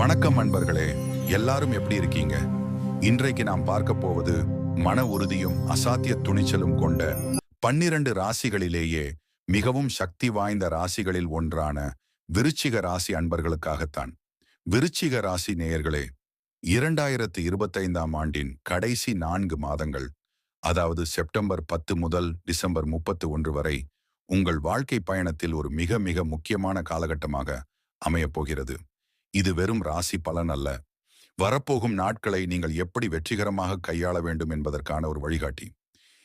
வணக்கம் அன்பர்களே எல்லாரும் எப்படி இருக்கீங்க? இன்றைக்கு நாம் பார்க்க போவது மன உறுதியும் அசாத்திய துணிச்சலும் கொண்ட பன்னிரண்டு ராசிகளிலேயே மிகவும் சக்தி வாய்ந்த ராசிகளில் ஒன்றான விருச்சிக ராசி அன்பர்களுக்காகத்தான். விருச்சிக ராசி நேயர்களே இரண்டாயிரத்து இருபத்தைந்தாம் ஆண்டின் கடைசி நான்கு மாதங்கள் அதாவது செப்டம்பர் பத்து முதல் டிசம்பர் முப்பத்து ஒன்று வரை உங்கள் வாழ்க்கை பயணத்தில் ஒரு மிக மிக முக்கியமான காலகட்டமாக அமையப் போகிறது. இது வெறும் ராசி பலன் அல்ல. வரப்போகும் நாட்களை நீங்கள் எப்படி வெற்றிகரமாக கையாள வேண்டும் என்பதற்கான ஒரு வழிகாட்டி.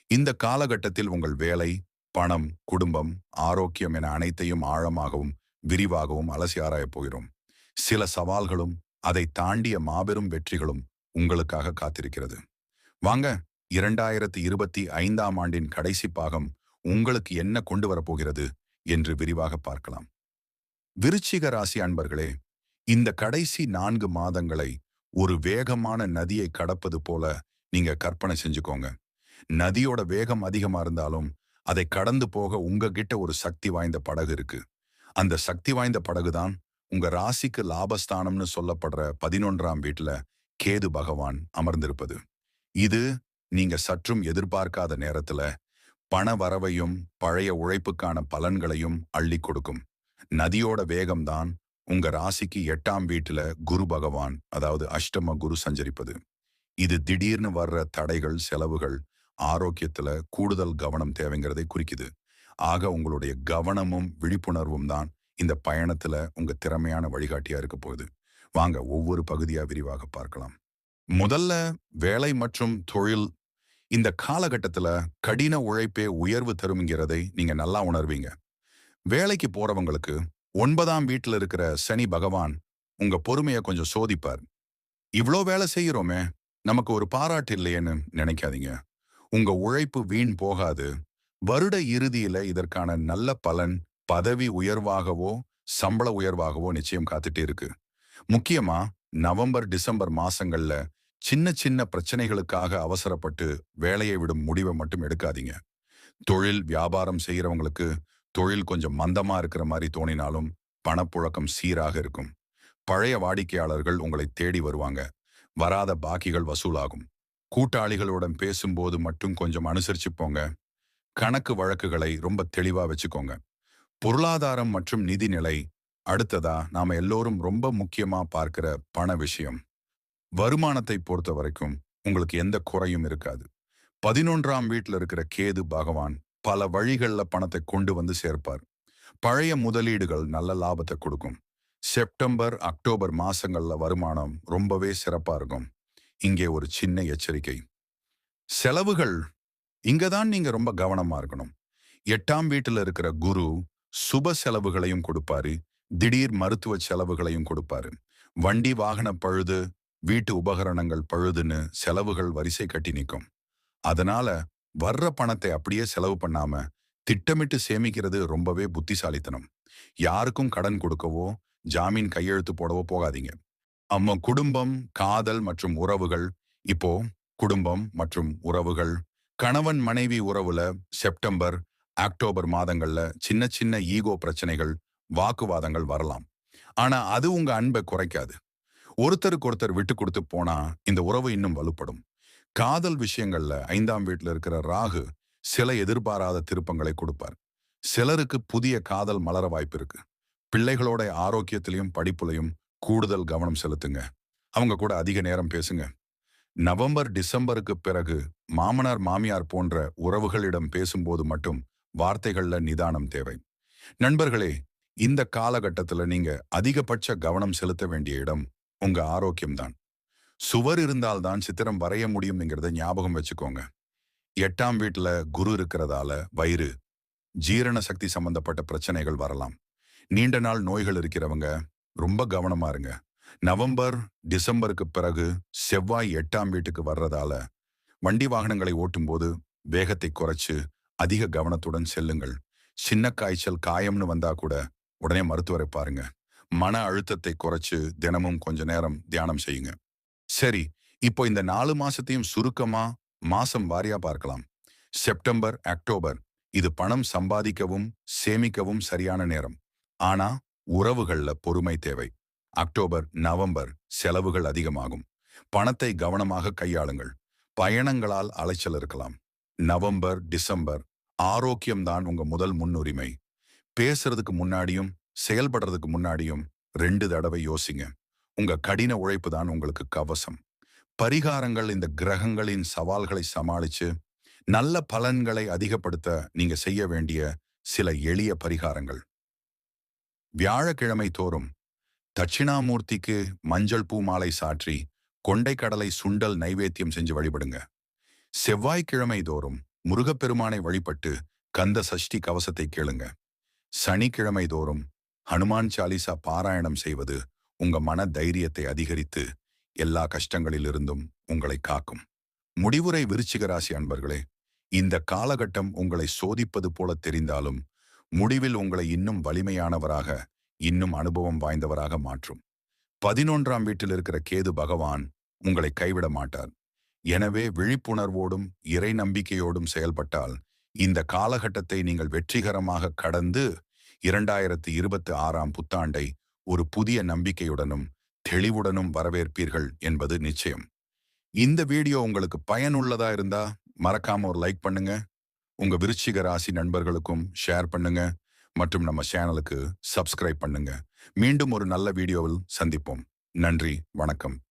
இந்த காலகட்டத்தில் உங்கள் வேலை பணம் குடும்பம் ஆரோக்கியம் என அனைத்தையும் ஆழமாகவும் விரிவாகவும் அலசி ஆராயப் போகிறோம். சில சவால்களும் அதை தாண்டிய மாபெரும் வெற்றிகளும் உங்களுக்காக காத்திருக்கிறது. வாங்க இரண்டாயிரத்தி இருபத்தி ஐந்தாம் ஆண்டின் கடைசி பாகம் உங்களுக்கு என்ன கொண்டு வரப்போகிறது என்று விரிவாக பார்க்கலாம். விருச்சிக ராசி அன்பர்களே இந்த கடைசி நான்கு மாதங்களை ஒரு வேகமான நதியை கடப்பது போல நீங்க கற்பனை செஞ்சுக்கோங்க. நதியோட வேகம் அதிகமா இருந்தாலும் அதை கடந்து போக உங்ககிட்ட ஒரு சக்தி வாய்ந்த படகு இருக்கு. அந்த சக்தி வாய்ந்த படகு தான் உங்க ராசிக்கு லாபஸ்தானம்னு சொல்லப்படுற பதினொன்றாம் வீட்டுல கேது பகவான் அமர்ந்திருப்பது. இது நீங்க சற்றும் எதிர்பார்க்காத நேரத்துல பண வரவையும் பழைய உழைப்புக்கான பலன்களையும் அள்ளி கொடுக்கும். நதியோட வேகம்தான் உங்க ராசிக்கு எட்டாம் வீட்டுல குரு பகவான் அதாவது அஷ்டம குரு சஞ்சரிப்பது. இது திடீர்னு வர்ற தடைகள் செலவுகள் ஆரோக்கியத்துல கூடுதல் கவனம் தேவைங்கிறதை குறிக்குது. ஆக உங்களுடைய கவனமும் விழிப்புணர்வும் தான் இந்த பயணத்துல உங்க திறமையான வழிகாட்டியா இருக்க போகுது. வாங்க ஒவ்வொரு பகுதியா விரிவாக பார்க்கலாம். முதல்ல வேலை மற்றும் தொழில். இந்த காலகட்டத்துல கடின உழைப்பே உயர்வு தருங்கிறதை நீங்க நல்லா உணர்வீங்க. வேலைக்கு போறவங்களுக்கு ஒன்பதாம் வீட்டுல இருக்கிற சனி பகவான் உங்க பொறுமையை கொஞ்சம் சோதிப்பார். இவ்ளோ வேலை செய்யறோமே நமக்கு ஒரு பாராட்டு இல்லையேன்னு நினைக்காதீங்க. உங்க உழைப்பு வீண் போகாது. வருட இறுதியில இதற்கான நல்ல பலன் பதவி உயர்வாகவோ சம்பள உயர்வாகவோ நிச்சயம் காத்துட்டே இருக்கு. முக்கியமா நவம்பர் டிசம்பர் மாசங்கள்ல சின்ன சின்ன பிரச்சனைகளுக்காக அவசரப்பட்டு வேலையை விடும் முடிவை மட்டும் எடுக்காதீங்க. தொழில் வியாபாரம் செய்யறவங்களுக்கு தொழில் கொஞ்சம் மந்தமா இருக்கிற மாதிரி தோணினாலும் பணப்புழக்கம் சீராக இருக்கும். பழைய வாடிக்கையாளர்கள் உங்களை தேடி வருவாங்க. வராத பாக்கிகள் வசூலாகும். கூட்டாளிகளுடன் பேசும்போது மட்டும் கொஞ்சம் அனுசரிச்சு போங்க. கணக்கு வழக்குகளை ரொம்ப தெளிவா வச்சுக்கோங்க. பொருளாதாரம் மற்றும் நிதிநிலை அடுத்ததா நாம எல்லோரும் ரொம்ப முக்கியமா பார்க்கிற பண விஷயம். வருமானத்தை பொறுத்த வரைக்கும் உங்களுக்கு எந்த குறையும் இருக்காது. பதினொன்றாம் வீட்டில் இருக்கிற கேது பகவான் பல வழிகள்ல பணத்தை கொண்டு வந்து சேர்ப்பார். பழைய முதலீடுகள் நல்ல லாபத்தை கொடுக்கும். செப்டம்பர் அக்டோபர் மாசங்கள்ல வருமானம் ரொம்பவே சிறப்பா இருக்கும். இங்கே ஒரு சின்ன எச்சரிக்கை. செலவுகள் இங்கதான் நீங்க ரொம்ப கவனமா இருக்கணும். எட்டாம் வீட்டுல இருக்கிற குரு சுப செலவுகளையும் கொடுப்பாரு. திடீர் மருத்துவ செலவுகளையும் கொடுப்பாரு. வண்டி வாகன பழுது வீட்டு உபகரணங்கள் பழுதுன்னு செலவுகள் வரிசை கட்டி நிற்கும் அதனால வர்ற பணத்தை அப்படியே செலவு பண்ணாம திட்டமிட்டு சேமிக்கிறது ரொம்பவே புத்திசாலித்தனம். யாருக்கும் கடன் கொடுக்கவோ ஜாமீன் கையெழுத்து போடவோ போகாதீங்க. அம்ம குடும்பம் காதல் மற்றும் உறவுகள் இப்போ குடும்பம் மற்றும் உறவுகள் கணவன் மனைவி உறவுல செப்டம்பர் அக்டோபர் மாதங்கள்ல சின்ன சின்ன ஈகோ பிரச்சனைகள் வாக்குவாதங்கள் வரலாம். ஆனா அது உங்க அன்பை குறைக்காது. ஒருத்தருக்கு ஒருத்தர் விட்டு கொடுத்து போனா இந்த உறவு இன்னும் வலுப்படும். காதல் விஷயங்கள்ல ஐந்தாம் வீட்டுல இருக்கிற ராகு சில எதிர்பாராத திருப்பங்களை கொடுப்பார். சிலருக்கு புதிய காதல் மலர வாய்ப்பு இருக்கு. பிள்ளைகளோட ஆரோக்கியத்திலையும் படிப்புலையும் கூடுதல் கவனம் செலுத்துங்க. அவங்க கூட அதிக நேரம் பேசுங்க. நவம்பர் டிசம்பருக்கு பிறகு மாமனார் மாமியார் போன்ற உறவுகளிடம் பேசும்போது மட்டும் வார்த்தைகள்ல நிதானம் தேவை. நண்பர்களே இந்த காலகட்டத்துல நீங்க அதிகபட்ச கவனம் செலுத்த வேண்டிய இடம் உங்க ஆரோக்கியம்தான். சுவர் இருந்தால்தான் சித்திரம் வரைய முடியும்ங்கிறத ஞாபகம் வச்சுக்கோங்க. எட்டாம் வீட்டுல குரு இருக்கிறதால வயிறு ஜீரண சக்தி சம்பந்தப்பட்ட பிரச்சனைகள் வரலாம். நீண்ட நாள் நோய்கள் இருக்கிறவங்க ரொம்ப கவனமா இருங்க. நவம்பர் டிசம்பருக்கு பிறகு செவ்வாய் எட்டாம் வீட்டுக்கு வர்றதால வண்டி வாகனங்களை ஓட்டும்போது வேகத்தை குறைச்சு அதிக கவனத்துடன் செல்லுங்கள். சின்ன காய்ச்சல் காயம்னு வந்தா கூட உடனே மருத்துவரை பாருங்க. மன அழுத்தத்தை குறைச்சு தினமும் கொஞ்ச நேரம் தியானம் செய்யுங்க. சரி இப்போ இந்த நாலு மாசத்தையும் சுருக்கமா மாசம் வாரியா பார்க்கலாம். September October. இது பணம் சம்பாதிக்கவும் சேமிக்கவும் சரியான நேரம். ஆனா உறவுகள்ல பொறுமை தேவை. அக்டோபர் நவம்பர் செலவுகள் அதிகமாகும். பணத்தை கவனமாக கையாளுங்கள். பயணங்களால் அலைச்சல் இருக்கலாம். நவம்பர் டிசம்பர் ஆரோக்கியம்தான் உங்க முதல் முன்னுரிமை. பேசுறதுக்கு முன்னாடியும் செயல்படுறதுக்கு முன்னாடியும் ரெண்டு தடவை யோசிங்க. உங்க கடின உழைப்பு தான் உங்களுக்கு கவசம். பரிகாரங்கள் இந்த கிரகங்களின் சவால்களை சமாளிச்சு நல்ல பலன்களை அதிகப்படுத்த நீங்க செய்ய வேண்டிய சில எளிய பரிகாரங்கள். வியாழக்கிழமை தோறும் தட்சிணாமூர்த்திக்கு மஞ்சள் பூ மாலை சாற்றி கொண்டைக்கடலை சுண்டல் நைவேத்தியம் செஞ்சு வழிபடுங்க. செவ்வாய்க்கிழமை தோறும் முருகப்பெருமானை வழிபட்டு கந்த சஷ்டி கவசத்தை கேளுங்க. சனிக்கிழமை தோறும் ஹனுமான் சாலிசா பாராயணம் செய்வது உங்க மன தைரியத்தை அதிகரித்து எல்லா கஷ்டங்களிலிருந்தும் உங்களை காக்கும். முடிவுரை விருச்சிக ராசி அன்பர்களே இந்த காலகட்டம் உங்களை சோதிப்பது போல தெரிந்தாலும் முடிவில் உங்களை இன்னும் வலிமையானவராக இன்னும் அனுபவம் வாய்ந்தவராக மாற்றும். பதினொன்றாம் வீட்டில் இருக்கிற கேது பகவான் உங்களை கைவிட மாட்டார். எனவே விழிப்புணர்வோடும் இறை நம்பிக்கையோடும் செயல்பட்டால் இந்த காலகட்டத்தை நீங்கள் வெற்றிகரமாக கடந்து இரண்டாயிரத்தி இருபத்தி ஆறாம் புத்தாண்டை ஒரு புதிய நம்பிக்கையுடனும் தெளிவுடனும் வரவேற்பீர்கள் என்பது நிச்சயம். இந்த வீடியோ உங்களுக்கு பயனுள்ளதா இருந்தா மறக்காம ஒரு லைக் பண்ணுங்க. உங்க விருச்சிக ராசி நண்பர்களுக்கும் ஷேர் பண்ணுங்க. மற்றும் நம்ம சேனலுக்கு சப்ஸ்கிரைப் பண்ணுங்க. மீண்டும் ஒரு நல்ல வீடியோவில் சந்திப்போம். நன்றி வணக்கம்.